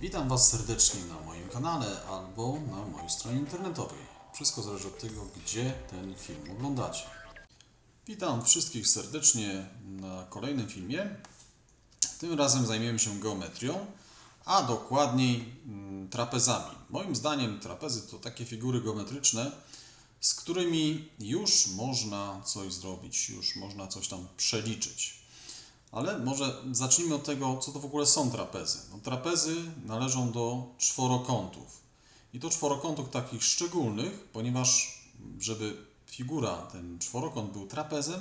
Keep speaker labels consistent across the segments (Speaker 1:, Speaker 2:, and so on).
Speaker 1: Witam Was serdecznie na moim kanale albo na mojej stronie internetowej. Wszystko zależy od tego, gdzie ten film oglądacie. Witam wszystkich serdecznie na kolejnym filmie. Tym razem zajmiemy się geometrią, a dokładniej mm, trapezami. Moim zdaniem trapezy to takie figury geometryczne, z którymi już można coś zrobić, już można coś tam przeliczyć. Ale może zacznijmy od tego, co to w ogóle są trapezy. No, trapezy należą do czworokątów. I to czworokątów takich szczególnych, ponieważ żeby figura, ten czworokąt był trapezem,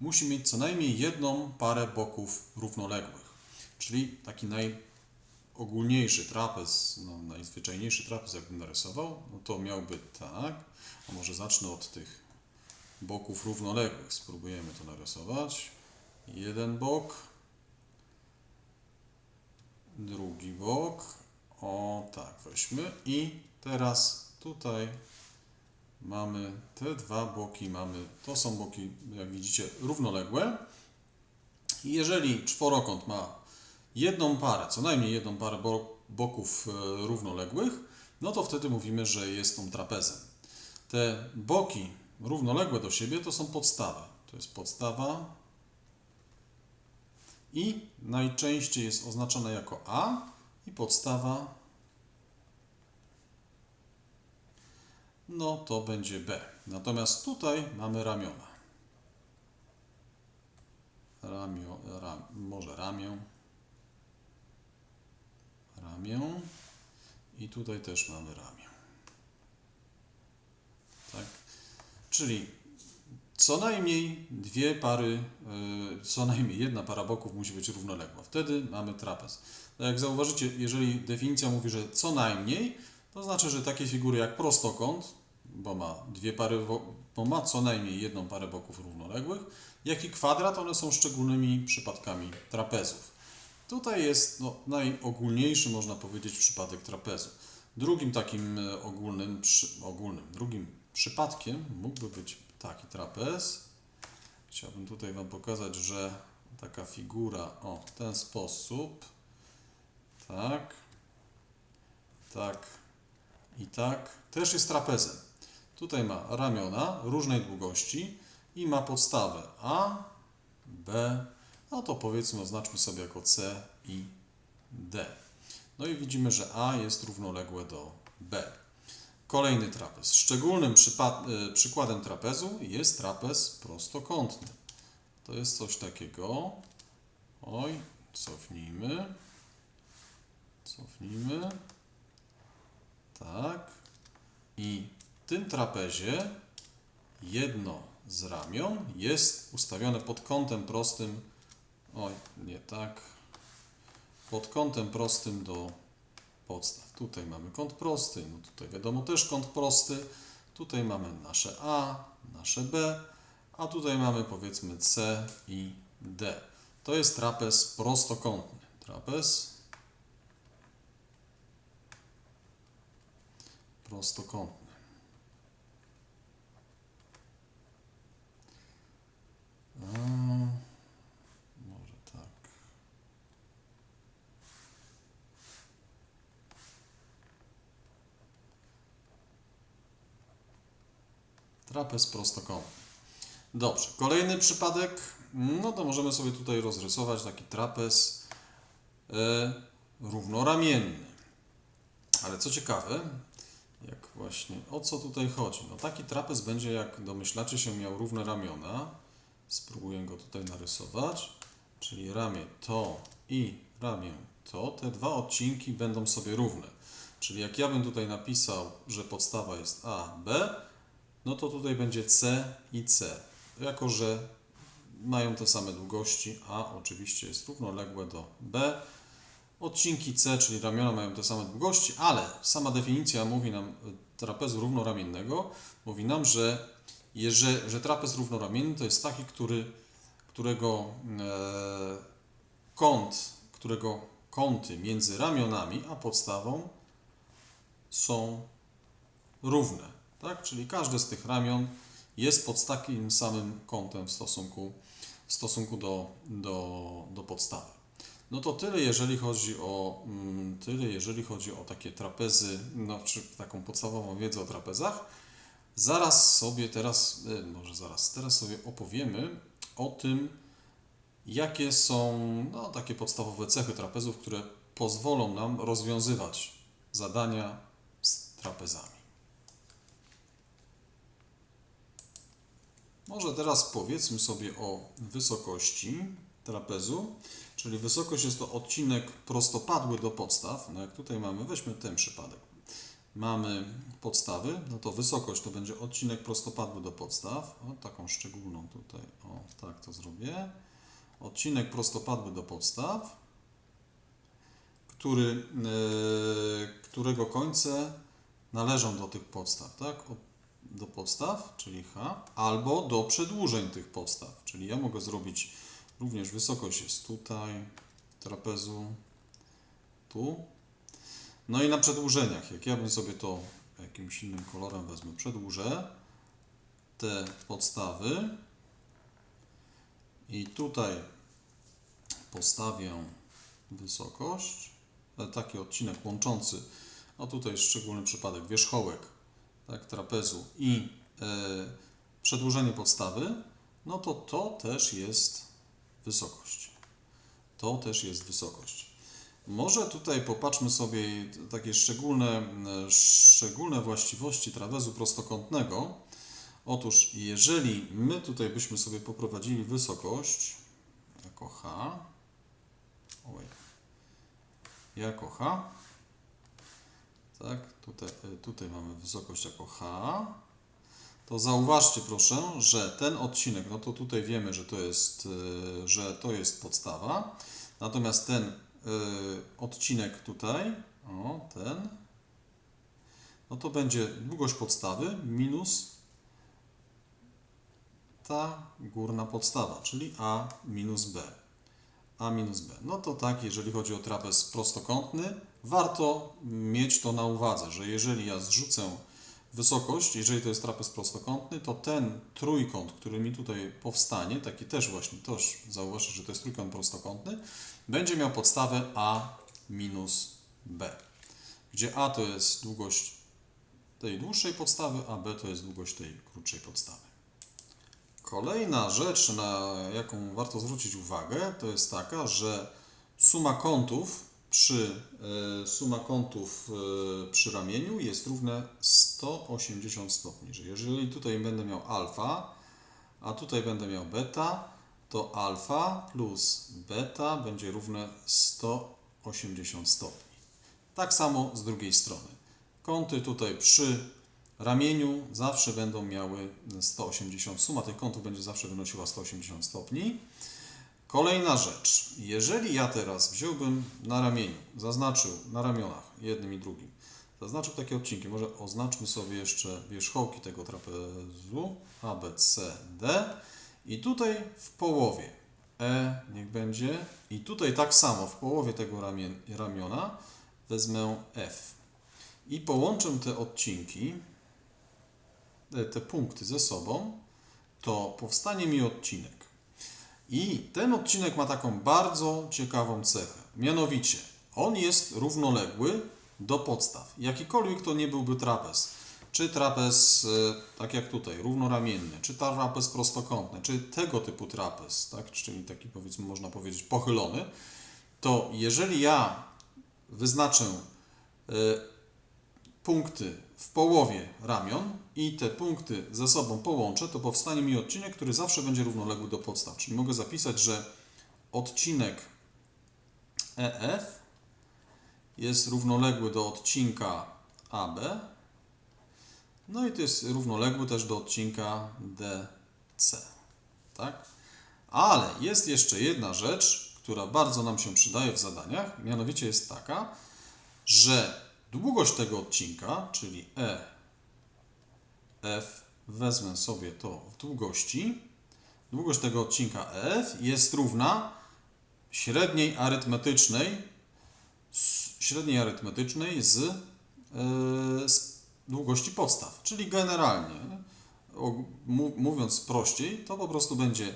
Speaker 1: musi mieć co najmniej jedną parę boków równoległych. Czyli taki najogólniejszy trapez, no, najzwyczajniejszy trapez, jakbym narysował, no to miałby tak. A może zacznę od tych boków równoległych. Spróbujemy to narysować. Jeden bok, drugi bok. O tak, weźmy. I teraz tutaj mamy te dwa boki, mamy, to są boki, jak widzicie, równoległe. I jeżeli czworokąt ma jedną parę, co najmniej jedną parę bo- boków e, równoległych, no to wtedy mówimy, że jest on trapezem. Te boki równoległe do siebie to są podstawy. To jest podstawa, i najczęściej jest oznaczone jako A i podstawa no to będzie B. Natomiast tutaj mamy ramiona. Ramio, ram, może ramię. Ramię. I tutaj też mamy ramię. Tak? Czyli co najmniej dwie pary, y, co najmniej jedna para boków musi być równoległa. Wtedy mamy trapez. No jak zauważycie, jeżeli definicja mówi, że co najmniej, to znaczy, że takie figury jak prostokąt, bo ma dwie pary, bo ma co najmniej jedną parę boków równoległych, jak i kwadrat, one są szczególnymi przypadkami trapezów. Tutaj jest no, najogólniejszy, można powiedzieć, przypadek trapezu. Drugim takim e, ogólnym, przy, ogólnym, drugim przypadkiem mógłby być taki trapez. Chciałbym tutaj Wam pokazać, że taka figura, o, w ten sposób, tak, tak i tak, też jest trapezem. Tutaj ma ramiona różnej długości i ma podstawę A, B, no to powiedzmy oznaczmy sobie jako C i D. No i widzimy, że A jest równoległe do B. Kolejny trapez. Szczególnym y, przykładem trapezu jest trapez prostokątny. To jest coś takiego. Oj, cofnijmy. Cofnijmy. Tak. I w tym trapezie jedno z ramion jest ustawione pod kątem prostym. Oj, nie tak. Pod kątem prostym do podstaw. Tutaj mamy kąt prosty, no tutaj wiadomo też kąt prosty. Tutaj mamy nasze A, nasze B, a tutaj mamy powiedzmy C i D. To jest trapez prostokątny. Trapez prostokątny. A, może tak. Prostokątny. Dobrze, kolejny przypadek, no to możemy sobie tutaj rozrysować taki trapez e, równoramienny. Ale co ciekawe, jak właśnie, o co tutaj chodzi? No taki trapez będzie, jak domyślacie się, miał równe ramiona. Spróbuję go tutaj narysować. Czyli ramię to i ramię to. Te dwa odcinki będą sobie równe. Czyli jak ja bym tutaj napisał, że podstawa jest A, B, no to tutaj będzie C i C. Jako, że mają te same długości, A oczywiście jest równoległe do B. Odcinki C, czyli ramiona mają te same długości, ale sama definicja mówi nam y, trapezu równoramiennego, mówi nam, że, jeże, że trapez równoramienny to jest taki, który, którego e, kąt, którego kąty między ramionami a podstawą są równe. Tak? Czyli każde z tych ramion jest pod takim samym kątem w stosunku, w stosunku do, do, do podstawy. No to tyle, jeżeli chodzi o mm, tyle, jeżeli chodzi o takie trapezy, no, czy taką podstawową wiedzę o trapezach. Zaraz sobie teraz, e, może zaraz, teraz sobie opowiemy o tym, jakie są no, takie podstawowe cechy trapezów, które pozwolą nam rozwiązywać zadania z trapezami. Może teraz powiedzmy sobie o wysokości trapezu, czyli wysokość jest to odcinek prostopadły do podstaw. No jak tutaj mamy, weźmy ten przypadek. Mamy podstawy, no to wysokość to będzie odcinek prostopadły do podstaw. O, taką szczególną tutaj, o tak to zrobię. Odcinek prostopadły do podstaw, który, e, którego końce należą do tych podstaw, tak? Do podstaw, czyli H, albo do przedłużeń tych podstaw. Czyli ja mogę zrobić również wysokość jest tutaj, trapezu, tu. No i na przedłużeniach, jak ja bym sobie to jakimś innym kolorem wezmę, przedłużę te podstawy i tutaj postawię wysokość, e, taki odcinek łączący, a tutaj jest szczególny przypadek, wierzchołek tak, trapezu i e, przedłużenie podstawy, no to to też jest wysokość. To też jest wysokość. Może tutaj popatrzmy sobie takie szczególne, e, szczególne właściwości trapezu prostokątnego. Otóż, jeżeli my tutaj byśmy sobie poprowadzili wysokość jako H, oj, jako H, tak, tutaj, e, tutaj mamy wysokość jako H, to zauważcie proszę, że ten odcinek, no to tutaj wiemy, że to jest, e, że to jest podstawa, natomiast ten e, odcinek tutaj, o ten, no to będzie długość podstawy minus ta górna podstawa, czyli A minus B. A minus B. No to tak, jeżeli chodzi o trapez prostokątny, warto mieć to na uwadze, że jeżeli ja zrzucę wysokość, jeżeli to jest trapez prostokątny, to ten trójkąt, który mi tutaj powstanie, taki też właśnie, też zauważcie, że to jest trójkąt prostokątny, będzie miał podstawę A minus B, gdzie A to jest długość tej dłuższej podstawy, a B to jest długość tej krótszej podstawy. Kolejna rzecz, na jaką warto zwrócić uwagę, to jest taka, że suma kątów przy e, suma kątów e, przy ramieniu jest równe 180 stopni. Że jeżeli tutaj będę miał alfa, a tutaj będę miał beta, to alfa plus beta będzie równe 180 stopni. Tak samo z drugiej strony. Kąty tutaj przy ramieniu zawsze będą miały 180. Suma tych kątów będzie zawsze wynosiła 180 stopni. Kolejna rzecz. Jeżeli ja teraz wziąłbym na ramieniu, zaznaczył na ramionach jednym i drugim, zaznaczył takie odcinki, może oznaczmy sobie jeszcze wierzchołki tego trapezu A, B, C, D i tutaj w połowie E niech będzie i tutaj tak samo w połowie tego ramien, ramiona wezmę F i połączę te odcinki, te, te punkty ze sobą, to powstanie mi odcinek. I ten odcinek ma taką bardzo ciekawą cechę. Mianowicie, on jest równoległy do podstaw. Jakikolwiek to nie byłby trapez, czy trapez, e, tak jak tutaj, równoramienny, czy trapez prostokątny, czy tego typu trapez, tak, czyli taki powiedzmy można powiedzieć pochylony, to jeżeli ja wyznaczę e, punkty w połowie ramion i te punkty ze sobą połączę, to powstanie mi odcinek, który zawsze będzie równoległy do podstaw. Czyli mogę zapisać, że odcinek EF jest równoległy do odcinka AB, no i to jest równoległy też do odcinka DC. Tak? Ale jest jeszcze jedna rzecz, która bardzo nam się przydaje w zadaniach, mianowicie jest taka, że Długość tego odcinka, czyli E, F, wezmę sobie to w długości. Długość tego odcinka F jest równa średniej arytmetycznej, średniej arytmetycznej z, yy, z długości podstaw. Czyli generalnie, mówiąc prościej, to po prostu będzie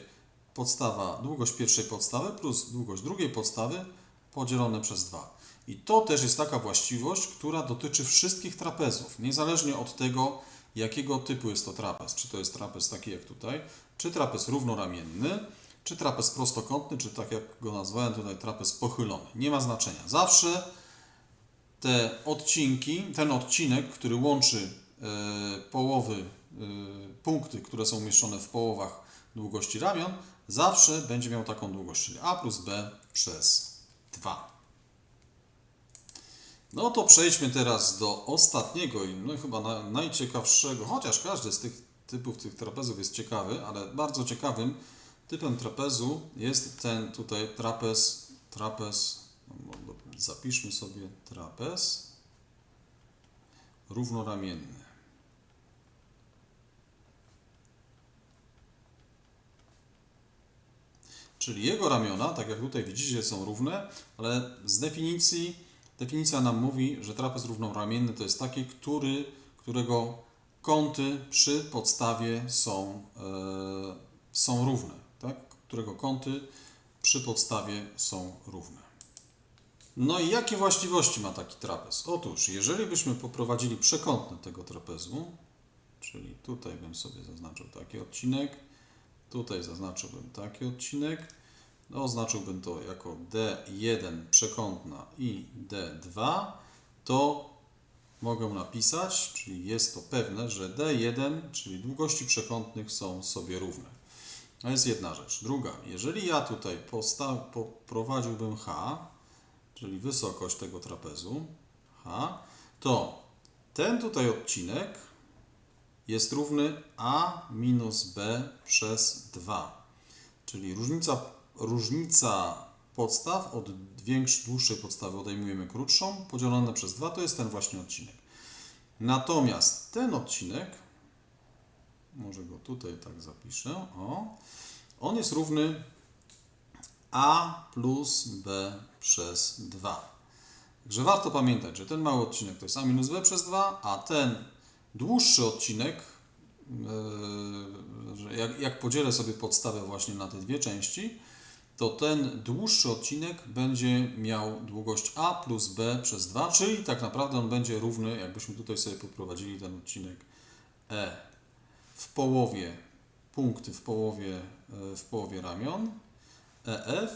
Speaker 1: podstawa, długość pierwszej podstawy plus długość drugiej podstawy podzielone przez 2. I to też jest taka właściwość, która dotyczy wszystkich trapezów, niezależnie od tego, jakiego typu jest to trapez. Czy to jest trapez taki jak tutaj, czy trapez równoramienny, czy trapez prostokątny, czy tak jak go nazwałem tutaj, trapez pochylony. Nie ma znaczenia. Zawsze te odcinki, ten odcinek, który łączy e, połowy, e, punkty, które są umieszczone w połowach długości ramion, zawsze będzie miał taką długość, czyli a plus b przez 2. No to przejdźmy teraz do ostatniego i no chyba na, najciekawszego, chociaż każdy z tych typów tych trapezów jest ciekawy, ale bardzo ciekawym typem trapezu jest ten tutaj trapez, trapez, no, zapiszmy sobie trapez równoramienny. Czyli jego ramiona, tak jak tutaj widzicie, są równe, ale z definicji, definicja nam mówi, że trapez równoramienny to jest taki, który, którego kąty przy podstawie są, e, są równe, tak? którego kąty przy podstawie są równe. No i jakie właściwości ma taki trapez? Otóż, jeżeli byśmy poprowadzili przekątne tego trapezu, czyli tutaj bym sobie zaznaczył taki odcinek, tutaj zaznaczyłbym taki odcinek, oznaczyłbym to jako D1 przekątna i D2, to mogę napisać, czyli jest to pewne, że D1, czyli długości przekątnych są sobie równe. To jest jedna rzecz. Druga, jeżeli ja tutaj poprowadziłbym H, czyli wysokość tego trapezu H, to ten tutaj odcinek jest równy A minus B przez 2. Czyli różnica, różnica podstaw od większej, dłuższej podstawy odejmujemy krótszą, podzielone przez 2 to jest ten właśnie odcinek. Natomiast ten odcinek, może go tutaj tak zapiszę, o, on jest równy A plus B przez 2. Także warto pamiętać, że ten mały odcinek to jest A minus B przez 2, a ten dłuższy odcinek, że jak, jak podzielę sobie podstawę właśnie na te dwie części, to ten dłuższy odcinek będzie miał długość A plus B przez 2, czyli tak naprawdę on będzie równy, jakbyśmy tutaj sobie poprowadzili ten odcinek E w połowie, punkty w połowie, yy, w połowie ramion, EF,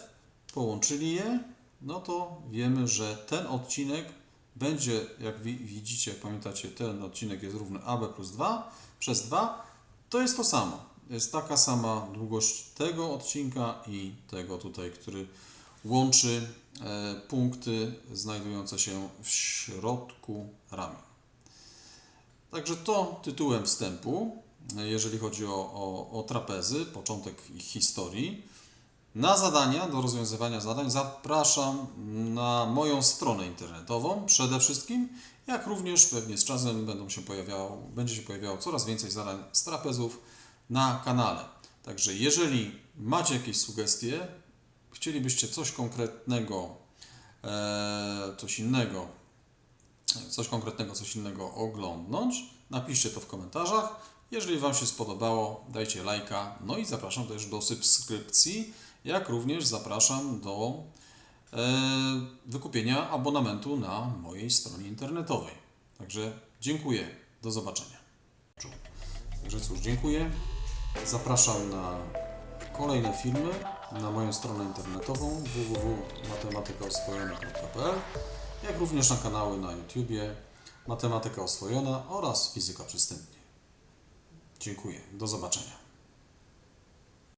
Speaker 1: połączyli je, no to wiemy, że ten odcinek będzie, jak wi- widzicie, jak pamiętacie, ten odcinek jest równy AB plus 2 przez 2. To jest to samo. Jest taka sama długość tego odcinka i tego tutaj, który łączy e, punkty znajdujące się w środku ramion. Także to tytułem wstępu, e, jeżeli chodzi o, o, o trapezy, początek ich historii. Na zadania, do rozwiązywania zadań zapraszam na moją stronę internetową przede wszystkim, jak również pewnie z czasem będą się pojawiało, będzie się pojawiało coraz więcej zadań z trapezów na kanale. Także jeżeli macie jakieś sugestie, chcielibyście coś konkretnego, e, coś innego, coś konkretnego, coś innego oglądnąć, napiszcie to w komentarzach. Jeżeli Wam się spodobało, dajcie lajka. No i zapraszam też do subskrypcji, jak również zapraszam do e, wykupienia abonamentu na mojej stronie internetowej. Także dziękuję. Do zobaczenia. Także cóż, dziękuję. Zapraszam na kolejne filmy na moją stronę internetową www.matematykaoswojona.pl jak również na kanały na YouTubie Matematyka Oswojona oraz Fizyka Przystępnie. Dziękuję. Do zobaczenia.